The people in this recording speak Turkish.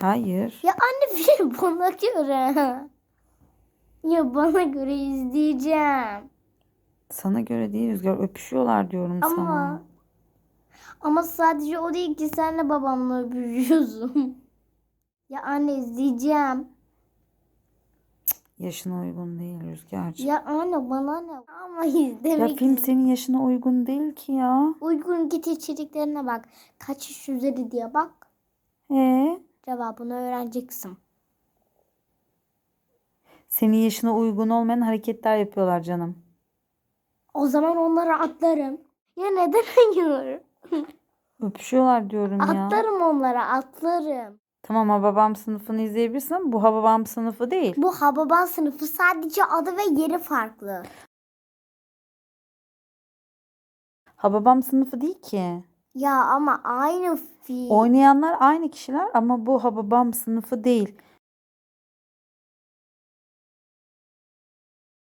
Hayır. Ya anne bir şey bana göre. Ya bana göre izleyeceğim. Sana göre değil Rüzgar. Öpüşüyorlar diyorum Ama sana. ama sadece o değil ki senle babamla öpüşüyorsun. ya anne izleyeceğim. Yaşına uygun değil Rüzgar'cığım. Ya anne bana ne? Ama Ya izlemek film senin yaşına uygun değil ki ya. Uygun git içeriklerine bak. Kaç yaş üzeri diye bak. Ee, Cevabını öğreneceksin. senin yaşına uygun olmayan hareketler yapıyorlar canım. O zaman onları atlarım. Ya neden hayır? Öpüşüyorlar diyorum ya. Atlarım onlara atlarım. Tamam Hababam sınıfını izleyebilirsin ama bu Hababam sınıfı değil. Bu Hababam sınıfı sadece adı ve yeri farklı. Hababam sınıfı değil ki. Ya ama aynı film. Oynayanlar aynı kişiler ama bu Hababam sınıfı değil.